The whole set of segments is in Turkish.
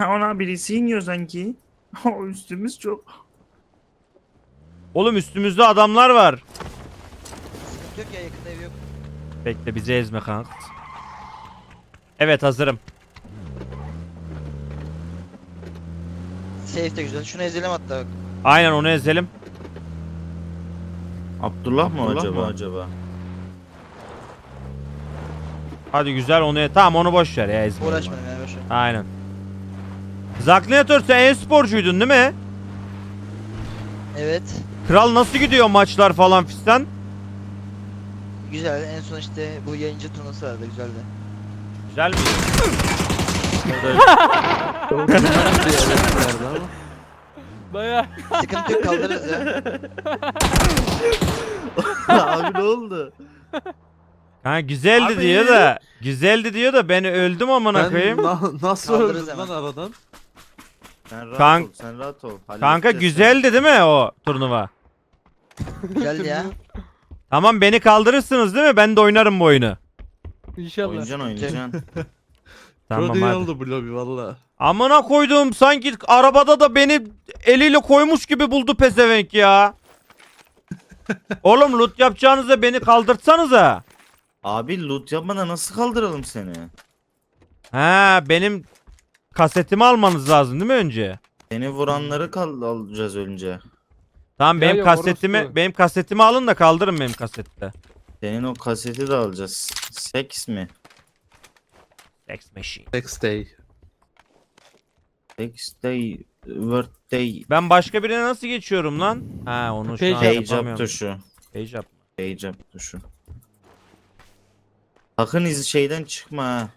Ona birisi iniyor sanki. O üstümüz çok. Oğlum üstümüzde adamlar var. Sıkıntı yok ya yakında ev yok. Bekle bizi ezme kanka. Evet hazırım. Safe de güzel. Şunu ezelim hatta bak. Aynen onu ezelim. Abdullah mı Abdullah acaba? mı acaba? Hadi güzel onu e- tamam onu boş ver ya ezme. Uğraşmadım yani boşver. Aynen. Zaklinatör sen e-sporcuydun değil mi? Evet. Kral nasıl gidiyor maçlar falan fistan? Güzel. En son işte bu yayıncı turnuvası vardı. Güzeldi. Güzel mi? Baya. Sıkıntı yok kaldırırız ya. Abi ne oldu? Ha güzeldi Abi. diyor da. Güzeldi diyor da ben öldüm amına Ben koyayım. na- nasıl Kaldırırız öldüm lan hemen. aradan? Sen rahat Kank- ol, sen rahat ol. Kanka Halledeceğiz güzeldi değil mi o turnuva? Güzeldi ya. Tamam beni kaldırırsınız değil mi? Ben de oynarım bu oyunu. seni. İnşallah. Oynayacaksın oynayacaksın. Tamam Çok iyi hadi. oldu bu lobi valla. Amına koyduğum sanki arabada da beni eliyle koymuş gibi buldu pezevenk ya. Oğlum loot yapacağınıza beni kaldırtsanıza. Abi loot yapmadan nasıl kaldıralım seni? Ha benim kasetimi almanız lazım değil mi önce? Seni vuranları kal alacağız önce. Tamam Ya benim yok, kasetimi orospu. benim kasetimi alın da kaldırın benim kasette. Senin o kaseti de alacağız. Seks mi? Sex machine. Next day. Sex day, word day. Ben başka birine nasıl geçiyorum lan? Ha onu şu an Page up. Page tuşu. Page up. Page up tuşu. Sakın iz şeyden çıkma ha.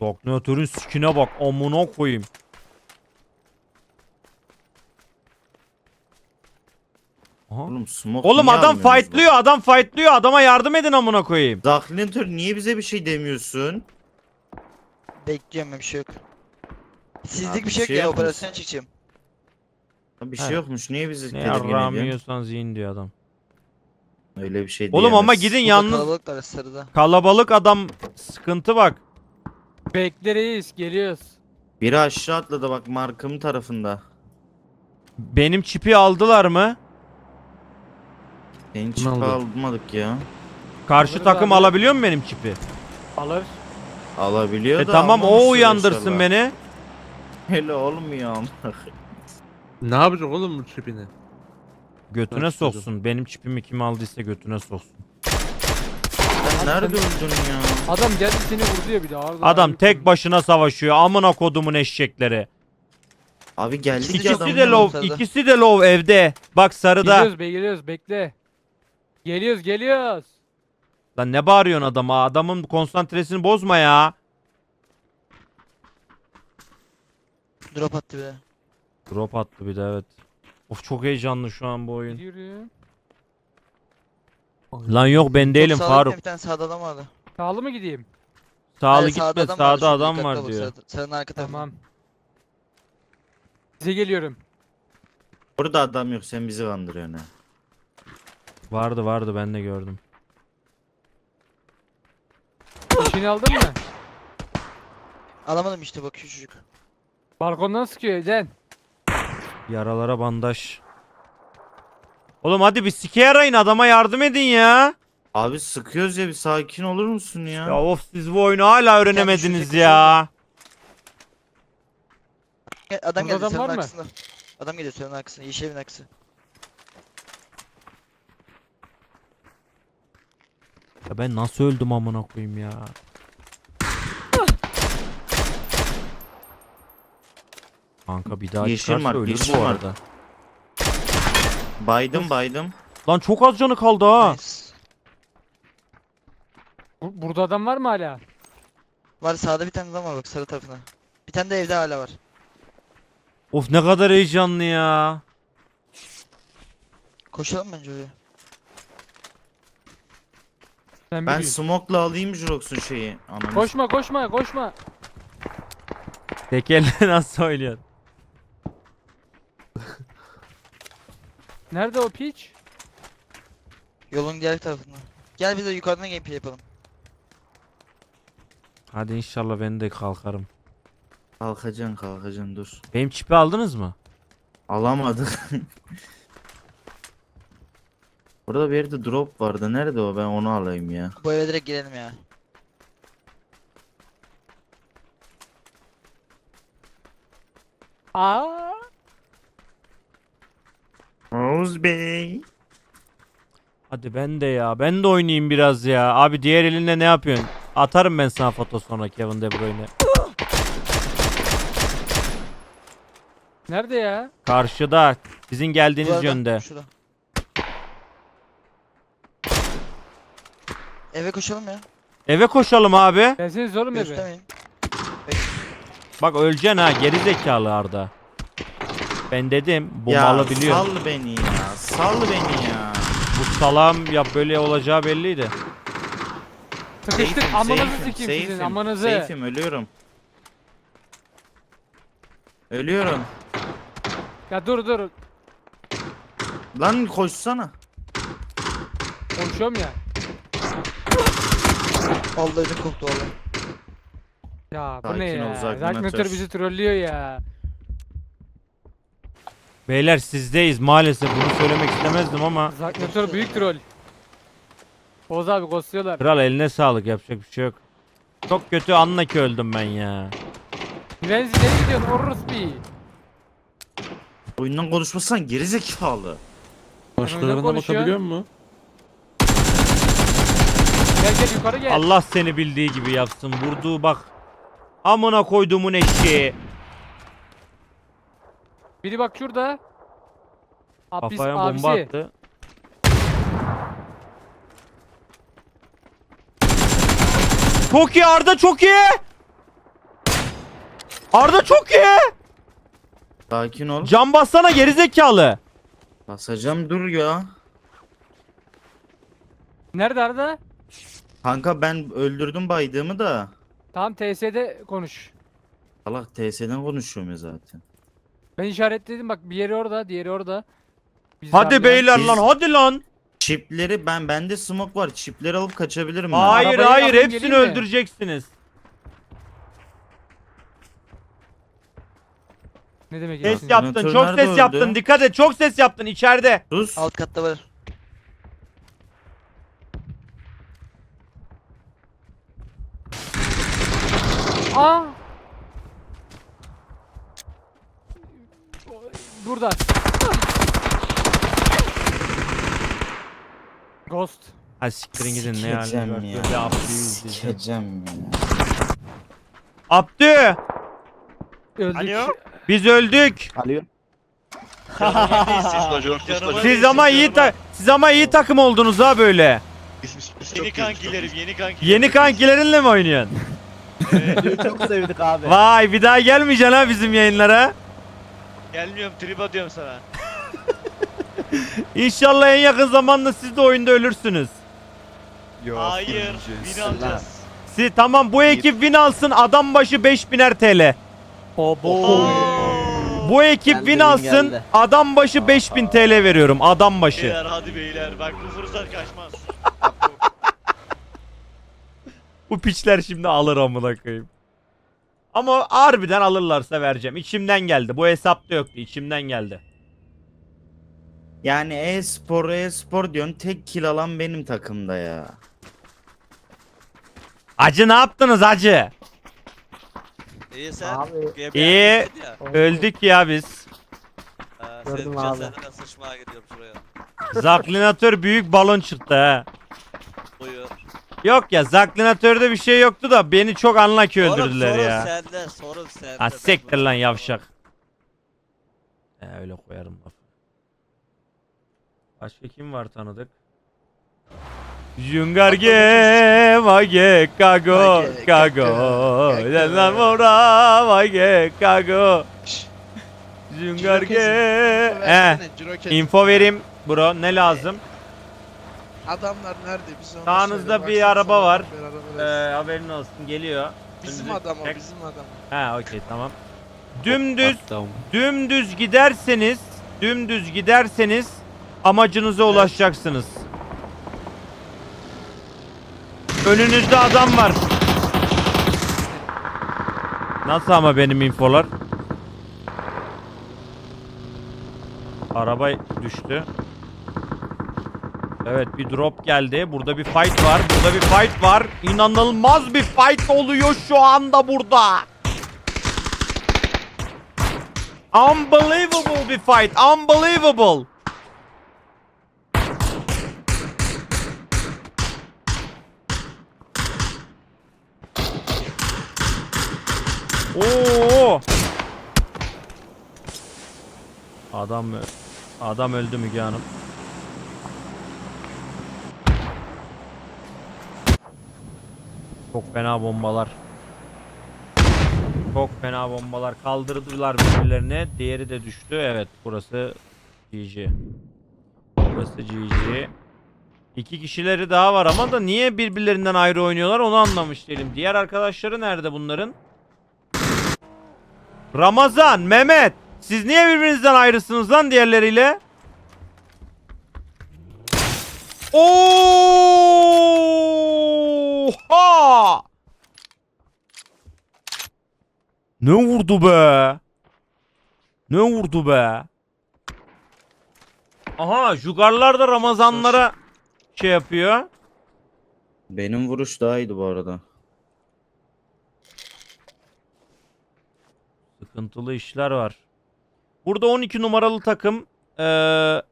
Dognatörün sikine bak amına koyayım. Aha. Oğlum smoke Oğlum niye adam almıyorsunuz fightlıyor, adam fightlıyor. Adama yardım edin amına koyayım. bak? Zaklinatör niye bize bir şey demiyorsun? Bekliyorum bir şey yok. Sizlik Abi bir şey yok şey ya yapmış. operasyon çıkacağım. Bir Ha. şey yokmuş niye bizi Ne tedirgin yarrağımı ediyorsun? yiyorsan zihin diyor adam. Öyle bir şey Oğlum ama diyemez. gidin Burada yalnız Kalabalık var sarıda. kalabalık adam sıkıntı bak. Bekle reis geliyoruz. Biri aşağı atladı bak markım tarafında. Benim çipi aldılar mı? Bunu çipi aldı. almadık ya. Karşı Alırız takım abi. alabiliyor mu benim çipi? Alır. Alabiliyor E da tamam o almamıştır uyandırsın inşallah. beni. Hele olmuyor ama. Ne yapacak oğlum bu çipini? Götüne soksun. Benim çipimi kim aldıysa götüne soksun. Nerede öldün ya? Adam geldi seni vurdu ya bir de ağır Adam tek başına savaşıyor. Amına kodumun eşekleri. Abi geldik ya İkisi de low, sarıda. ikisi de low evde. Bak sarıda. Geliyoruz be geliyoruz bekle. Geliyoruz geliyoruz. Lan ne bağırıyorsun adama? Adamın konsantresini bozma ya. Drop attı bir de. Drop attı bir de evet. Of çok heyecanlı şu an bu oyun. Yürü. Lan yok ben değilim Çok sağda Faruk. Bir tane sağda adam vardı. Sağlı mı gideyim? Sağlı Hayır, gitme vardı, sağda adam dikkatli var bak, diyor. sağda- Sarının arka tarafı. Tamam. Size geliyorum. Burada adam yok sen bizi kandırıyorsun ha. Vardı vardı ben de gördüm. İşini aldın mı? Alamadım işte bak şu çocuk. Balkondan sıkıyor Ecen. Yaralara bandaj. Oğlum hadi bir sike arayın adama yardım edin ya. Abi sıkıyoruz ya bir sakin olur musun ya? Ya of siz bu oyunu hala öğrenemediniz ya. Gel, Adam Burada geldi adam sarının var mı? arkasında. Adam geliyor sarının arkasında. Yeşil evin arkası. Ya ben nasıl öldüm amına koyayım ya. Kanka bir daha Yeşil çıkarsa mark, ölür yeşil bu mark. arada. Baydım baydım. Lan çok az canı kaldı ha. Nice. Bu- burada adam var mı hala? Var sağda bir tane adam var bak sarı tarafına. Bir tane de evde hala var. Of ne kadar heyecanlı ya. Koşalım bence oraya. Sen Ben biliyorsun. smoke'la alayım Jurox'un şeyi. Ananı Koşma koşma koşma. Tek elle nasıl oynuyorsun? Nerede o piç? Yolun diğer tarafında. Gel biz de yukarıdan gameplay yapalım. Hadi inşallah ben de kalkarım. Kalkacaksın kalkacaksın dur. Benim çipi aldınız mı? Alamadık. Burada bir yerde drop vardı. Nerede o? Ben onu alayım ya. Bu eve direkt girelim ya. Aa. Oğuz Bey. Hadi ben de ya. Ben de oynayayım biraz ya. Abi diğer elinde ne yapıyorsun? Atarım ben sana foto sonra Kevin De Bruyne. Nerede ya? Karşıda. Sizin geldiğiniz Burada, yönde. Şurada. Eve koşalım ya. Eve koşalım abi. Gelseniz oğlum eve. Göstermeyin. Bak öleceksin ha. Geri zekalı Arda. Ben dedim. Bu ya malı biliyorum. sal beni ya. Sal beni ya. Bu salam ya böyle olacağı belliydi. Sıkıştık. Amanızı sikeyim sizin. Amanızı. Safe'im ölüyorum. Ölüyorum. Ya dur dur. Lan koşsana. Konuşuyorum ya. Ödüm koptu vallahi. Ya bu Sakin ne ol, ya? Nötr. Nötr bizi trollüyor ya. Beyler sizdeyiz maalesef. Bunu söylemek istemezdim ama. Zack Nötr büyük troll. Oğuz abi ghostluyorlar. Kral eline sağlık yapacak bir şey yok. Çok kötü anla ki öldüm ben ya. Renzi nereye gidiyorsun? Orospu. Oyundan konuşmasan gerizekalı. Başkalarına konuşuyor. bakabiliyor mu? Gel gel yukarı gel. Allah seni bildiği gibi yapsın. Vurduğu bak. Amına koyduğumun eşeği. Biri bak şurada. Abis, Kafaya abisi. bomba attı. Çok iyi Arda çok iyi. Arda çok iyi. Sakin ol. Can bassana gerizekalı. Basacağım dur ya. Nerede Arda? Kanka ben öldürdüm baydığımı da. Tamam TS'de konuş. Allah TS'den konuşuyorum ya zaten. Ben işaretledim bak bir yeri orada, diğeri orada. Bizi Hadi beyler Biz- lan hadi lan. Çipleri ben bende smoke var. Çipleri alıp kaçabilirim ben. Hayır Arabayı hayır alayım, hepsini geleyim mi? öldüreceksiniz. Ne demek Ses yap- yaptın çok ses yaptın öldü? dikkat et çok ses yaptın içeride. Sus. Alt katta var. Aa! Burada. Ghost. Ha siktirin gidin ne haliniz Sikeceğim var. ya. Böyle Abdü'yü izleyeceğim. Sikeceğim ya. Abdü Öldük. Alo? biz öldük. Siz ama iyi ta siz ama iyi takım oldunuz ha böyle. Yeni kankilerim, yeni kankilerim. Yeni kankilerinle mi oynuyorsun? Çok sevdik abi. Vay bir daha gelmeyeceksin ha bizim yayınlara. Gelmiyorum, trip atıyorum sana. İnşallah en yakın zamanda siz de oyunda ölürsünüz. Hayır, win alacağız. Siz tamam bu ekip win alsın adam başı 5000'er TL. Bu ekip Geldi, win win alsın geldi. adam başı 5000 TL veriyorum adam başı. Beyler hadi beyler, bak bu fırsat kaçmaz. Bu piçler şimdi alır amına koyayım. Ama harbiden alırlarsa vereceğim. İçimden geldi. Bu hesapta yoktu. İçimden geldi. Yani e-spor e-spor diyorsun tek kill alan benim takımda ya. Acı ne yaptınız acı? İyi sen. Abi GBA İyi. ya. Öldük ya biz. Ha, Gördüm abi. sen ben sıçmaya gidiyorum şuraya. Zaklinatör büyük balon çıktı ha. Yok ya zaklinatörde bir şey yoktu da beni çok anlaki öldürdüler sorun ya. sende, sorun sende. Ha siktir lan yavşak. He öyle koyarım lafı. Başka kim var tanıdık? Jungarge mage kago kago kago. mora mage kago Jungarge Eh info vereyim bro ne lazım? Adamlar nerede biz onu Sağınızda söyle, bir araba var. Ee, haberin olsun geliyor. bizim önünüzü adam o çek. bizim adam. Ha okey tamam. Dümdüz Tamam. Dümdüz giderseniz, dümdüz giderseniz amacınıza ulaşacaksınız. Önünüzde adam var. Nasıl ama benim infolar? Araba düştü. Evet bir drop geldi. Burada bir fight var. Burada bir fight var. İnanılmaz bir fight oluyor şu anda burada. Unbelievable bir fight. Unbelievable. Oo! Adam adam öldü Müge Hanım. Çok fena bombalar. Çok fena bombalar kaldırdılar birbirlerine. Diğeri de düştü. Evet burası GG. Burası GG. İki kişileri daha var ama da niye birbirlerinden ayrı oynuyorlar onu anlamış değilim. Diğer arkadaşları nerede bunların? Ramazan, Mehmet. Siz niye birbirinizden ayrısınız lan diğerleriyle? Oha! Ne vurdu be? Ne vurdu be? Aha, Jugarlar da Ramazanlara şey yapıyor. Benim vuruş daha iyiydi bu arada. Sıkıntılı işler var. Burada 12 numaralı takım eee,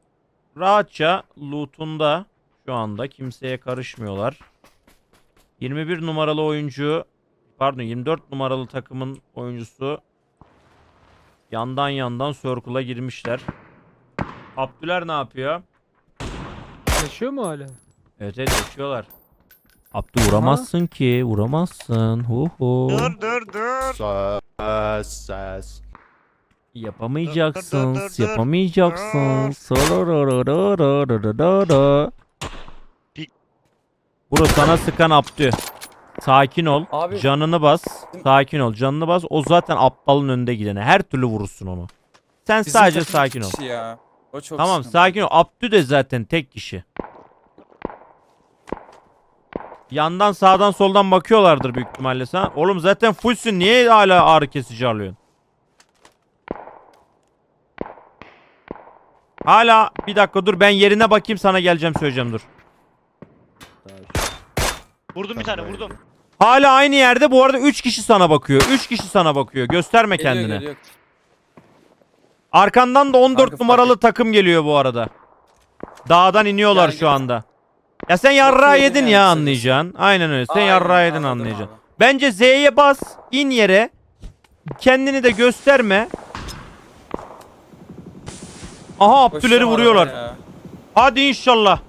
rahatça loot'unda şu anda kimseye karışmıyorlar. 21 numaralı oyuncu pardon 24 numaralı takımın oyuncusu yandan yandan circle'a girmişler. Abdüler ne yapıyor? Yaşıyor mu hala? Evet evet yaşıyorlar. Abdü vuramazsın ki vuramazsın. Hu hu. Dur dur dur. Ses ses. Yapamayacaksın, yapamayacaksın. Bro sana sıkan Abdü. Sakin ol. Abi- Canını bas. Sakin ol. Canını bas. O zaten aptalın önünde gidene. Her türlü vurursun onu. Sen Bizim sadece sakin ol. Ya. O çok Tamam sıkıntı. sakin ol. Abdü de zaten tek kişi. Yandan sağdan soldan bakıyorlardır büyük ihtimalle sana. Oğlum zaten fullsün. Niye hala ağrı kesici alıyorsun? Hala bir dakika dur ben yerine bakayım sana geleceğim söyleyeceğim dur. Vurdum bir tane vurdum. Hala aynı yerde bu arada 3 kişi sana bakıyor. 3 kişi sana bakıyor. Gösterme kendini. Arkandan da 14 Kanka, numaralı takım geliyor bu arada. Dağdan iniyorlar Yani şu anda. Ya sen yarrağı Bakıyorum yedin yani ya kısacası. anlayacaksın. Aynen öyle. Sen Aynen, yarrağı yedin anladım anlayacaksın. abi. Bence Z'ye bas, in yere. Kendini de gösterme. Aha Abdüler'i vuruyorlar. Hadi inşallah.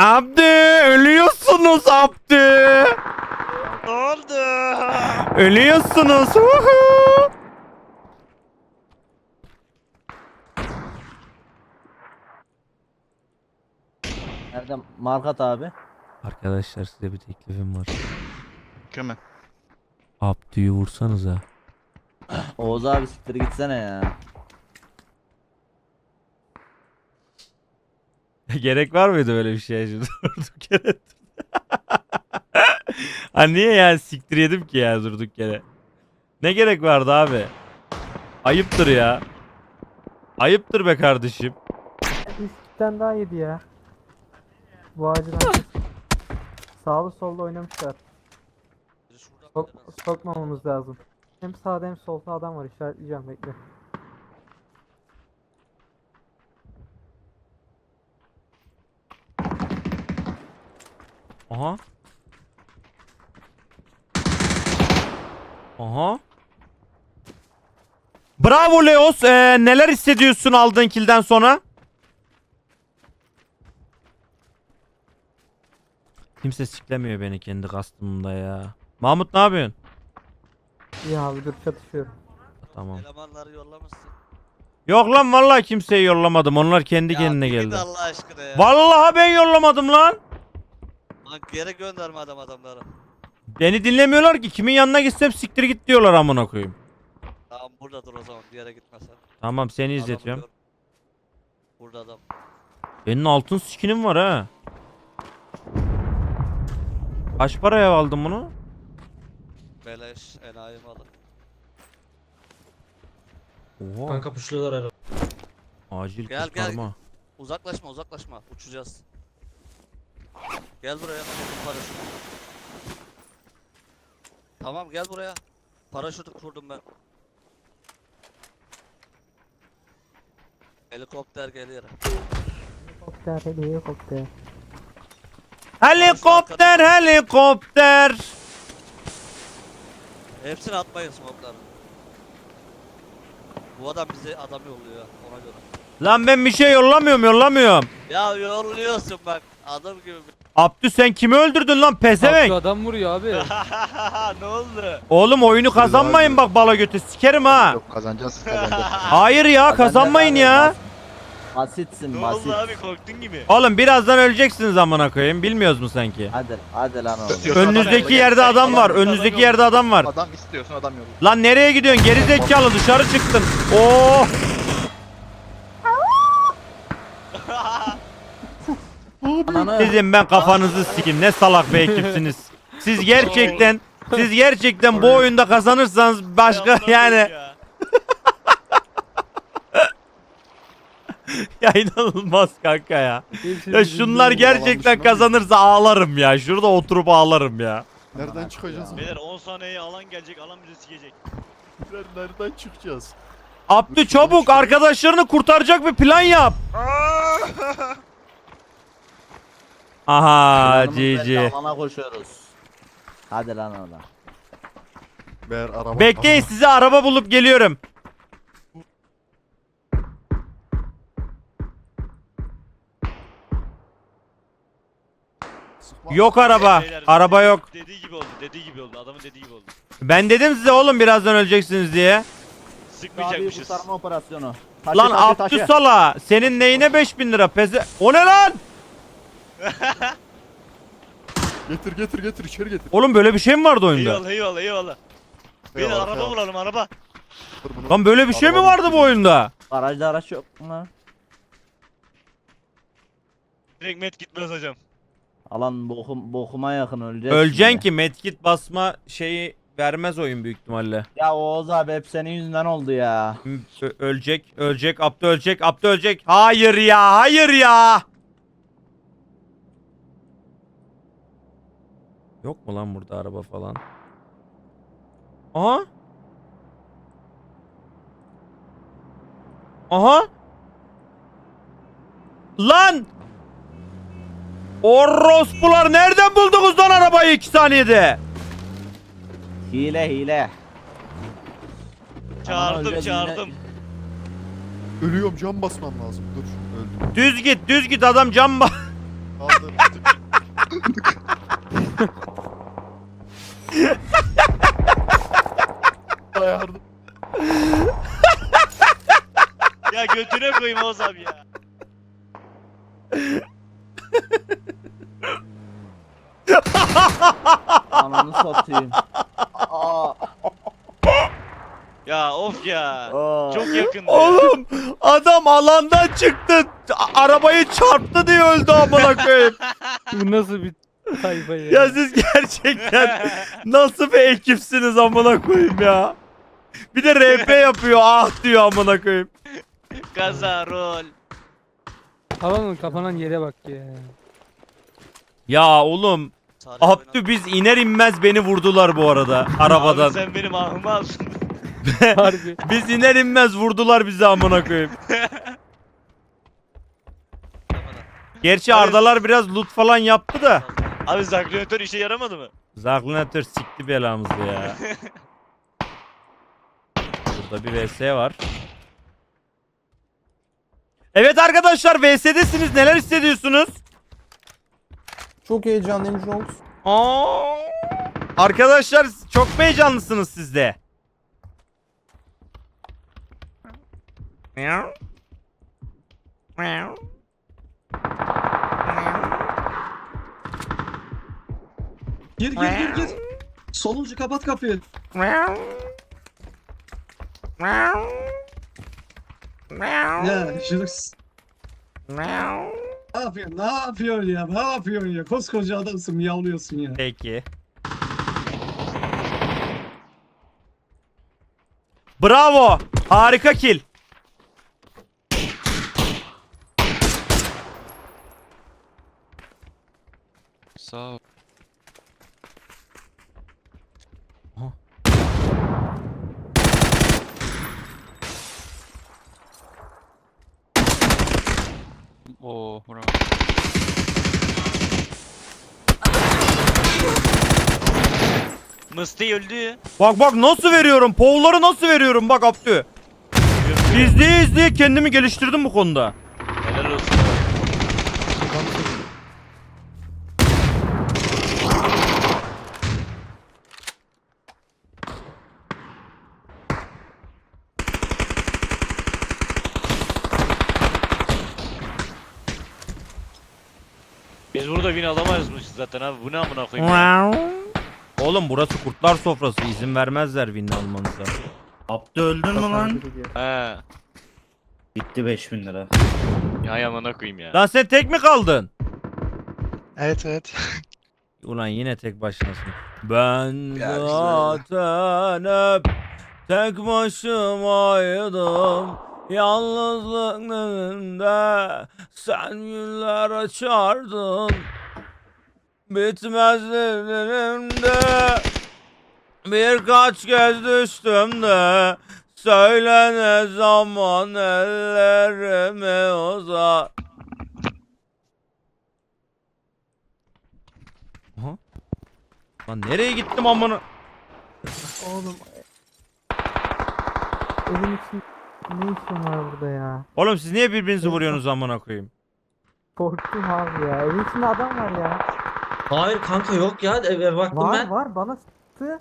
Abdü ölüyorsunuz Abdü. Ne oldu? Ölüyorsunuz. Nerede Markat abi? Arkadaşlar size bir teklifim var. Kimin? Abdü'yü vursanıza. Oğuz abi siktir gitsene ya. Gerek var mıydı böyle bir şeye şimdi durduk yere? ha niye yani siktir yedim ki ya durduk yere? Ne gerek vardı abi? Ayıptır ya. Ayıptır be kardeşim. Üstten daha yedi ya. Bu ağacın Sağlı solda oynamışlar. Sok, sokmamamız lazım. Hem sağda hem solda adam var işaretleyeceğim bekle. Aha. Aha. Bravo Leos. Ee, neler hissediyorsun aldığın kilden sonra? Kimse siklemiyor beni kendi kastımda ya. Mahmut ne yapıyorsun? İyi abi dur çatışıyorum. Tamam. Elemanları yollamışsın. Yok lan vallahi kimseyi yollamadım. Onlar kendi kendine bir git geldi. Allah aşkına ya. Vallahi ben yollamadım lan. Lan geri gönderme adam adamları. Beni dinlemiyorlar ki. Kimin yanına gitsem siktir git diyorlar amına koyayım. Tamam burada dur o zaman bir yere gitme sen. Tamam seni Adamı izletiyorum. Burada adam. Benim altın skinim var ha. Kaç paraya aldın bunu? Beleş enayi malı. Oha. Kanka puşluyorlar herhalde. Acil Gel, gel. kurtarma. Uzaklaşma uzaklaşma uçacağız. Gel buraya paraşüt. Tamam gel buraya. Paraşütü kurdum ben. Helikopter geliyor. Helikopter helikopter. Hepsini atmayın smoke'ları. Bu adam bize adam yolluyor ona göre. Lan ben bir şey yollamıyorum yollamıyorum. Ya yolluyorsun bak adam gibi. Abdü sen kimi öldürdün lan pezevenk? şu adam vuruyor abi. ne oldu? Oğlum oyunu kazanmayın bak bala götü sikerim ha. Yok kazanacağız kazanacağız. Hayır ya kazanmayın ya. Basitsin Ne basit. oldu abi korktun gibi. Oğlum birazdan öleceksiniz amına koyayım. Bilmiyoruz mu sanki? Hadi hadi lan oğlum. Önünüzdeki yerde adam var. Önünüzdeki yerde adam var. Adam istiyorsun adam yok. Lan nereye gidiyorsun? Geri zekalı dışarı çıktın. Oo! Ananı. Sizin ben kafanızı sikim. Ne salak bir ekipsiniz. Siz gerçekten siz gerçekten bu oyunda kazanırsanız başka yani ya inanılmaz kanka ya. Ya şunlar gerçekten kazanırsa ağlarım ya. Şurada oturup ağlarım ya. Nereden çıkacağız? Beyler 10 saniyeye alan gelecek alan bizi sikecek. Nereden çıkacağız? Abdü çabuk arkadaşlarını kurtaracak bir plan yap. Aha GG. Alana koşuyoruz. Hadi lan oradan. Ber araba. Bekleyin size araba bulup geliyorum. Sıkma. Yok araba. Beyler, Araba dediği- yok. Dediği gibi oldu dediği gibi oldu adamın dediği gibi oldu. Ben dedim size oğlum birazdan öleceksiniz diye. Abi Sıkmayacakmışız. kurtarma operasyonu. Taşı, Lan taşı, taşı. Sala senin neyine 5000 lira peze... O ne lan? Getir getir getir içeri getir. Oğlum böyle bir şey mi vardı oyunda? Eyvallah eyvallah eyvallah. Beyler Eyvallah, araba eyvallah. bulalım araba. Dur bunu. Lan böyle bir şey mi vardı bu oyunda? Garajda araç yok mu lan? Direkt met gitmez hocam. Alan bokum, bokuma yakın öleceğiz. Öleceksin şimdi. ki medkit basma şeyi vermez oyun büyük ihtimalle. Ya Oğuz abi hep senin yüzünden oldu ya. Ö- ölecek, ölecek, Abdü ölecek, Abdü ölecek. Hayır ya, hayır ya. Yok mu lan burada araba falan? Aha. Aha. Lan! Orospular nereden buldunuz lan arabayı 2 saniyede? Hile hile. Çağırdım yine. çağırdım. Ölüyorum cam basmam lazım. Dur öldüm. Düz git, düz git adam cam bak. Yardım. Ya götüne koyayım abi ya. Ananı satayım. Aa, Ya of ya. aa. Çok yakındı. Oğlum adam alandan çıktı. Arabayı çarptı diye öldü amına koyayım. Bu nasıl bir tayfa ya? ya siz gerçekten nasıl bir ekipsiniz amına koyayım ya. Bir de RP yapıyor ah diyor amına koyayım. Kaza rol. Havanın kapanan yere bak ya. Ya oğlum Salih Abdü biz iner inmez beni vurdular bu arada arabadan. Abi sen benim ahımı alsın. Harbi. Biz iner inmez vurdular bizi amına koyayım. Gerçi Ardalar biraz loot falan yaptı da. Abi zaklinatör işe yaramadı mı? Zaklinatör sikti belamızı ya. Burada bir VS var. Evet arkadaşlar VS'desiniz. Neler hissediyorsunuz? Çok heyecanlıyım Jones. Aa! Arkadaşlar çok heyecanlısınız siz de? Meow. Meow. Gir gir gir gir. Sonuncu kapat kapıyı. Ya. Meow. Ne yapıyorsun? Ne yapıyorsun ya? Ne yapıyorsun ya? Koskoca adamsın miyavlıyorsun ya. Peki. Bravo. Harika kill. Sağ ol. Oo, bravo. Mıstık öldü. Bak bak nasıl veriyorum. Povları nasıl veriyorum bak Abdü. İzleye izleye kendimi geliştirdim bu konuda. Helal olsun. Biz burada win alamayızmışız zaten abi. Bu ne amına koyayım ya? Oğlum burası kurtlar sofrası. izin vermezler win almanıza. Abdü öldün mü lan? He. Gitti 5000 lira. Ya amına koyayım ya. Lan sen tek mi kaldın? Evet evet. Ulan yine tek başınasın. Ben Ya işte. zaten hep tek başımaydım. Yalnızlık önünde sen güller açardın. Bitmez ellerimde birkaç kez düştüm de söyle ne zaman ellerimi uzat. Aha. Lan nereye gittim amına? Oğlum. Evin için ne işin var burada ya? Oğlum siz niye birbirinizi vuruyorsunuz amına koyayım? Korktum abi ya. Evin içinde adam var ya. Hayır kanka yok ya eve baktım Var ben. var bana sıktı.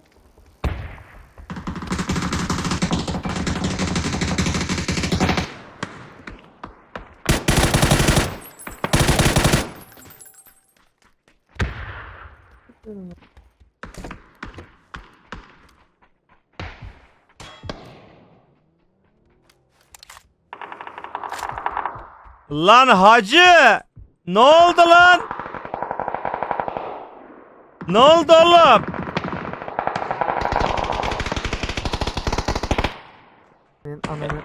Lan hacı! Ne oldu lan? Ne oldu oğlum? Senin ananı.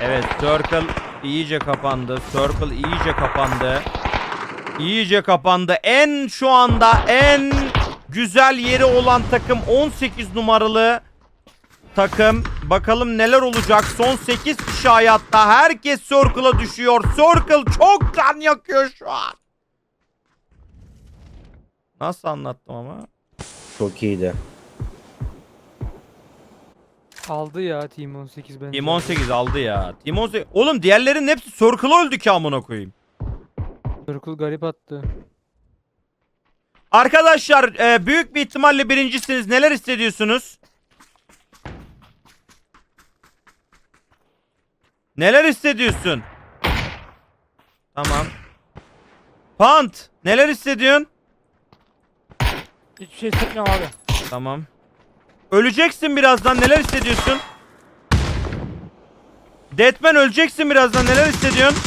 Evet Circle iyice kapandı. Circle iyice kapandı. İyice kapandı. En şu anda en güzel yeri olan takım 18 numaralı takım. Bakalım neler olacak. Son 8 kişi hayatta. Herkes Circle'a düşüyor. Circle çok can yakıyor şu an. Nasıl anlattım ama? Çok iyiydi. Aldı ya Team 18 bence. Team 18 aldı ya. Team 18. Oğlum diğerlerinin hepsi Circle'a öldü ki amına koyayım. Circle garip attı. Arkadaşlar e, büyük bir ihtimalle birincisiniz. Neler hissediyorsunuz? Neler hissediyorsun? Tamam. Pant, neler hissediyorsun? Hiçbir şey hissetmiyorum abi. Tamam. Öleceksin birazdan. Neler hissediyorsun? Deadman öleceksin birazdan. Neler hissediyorsun?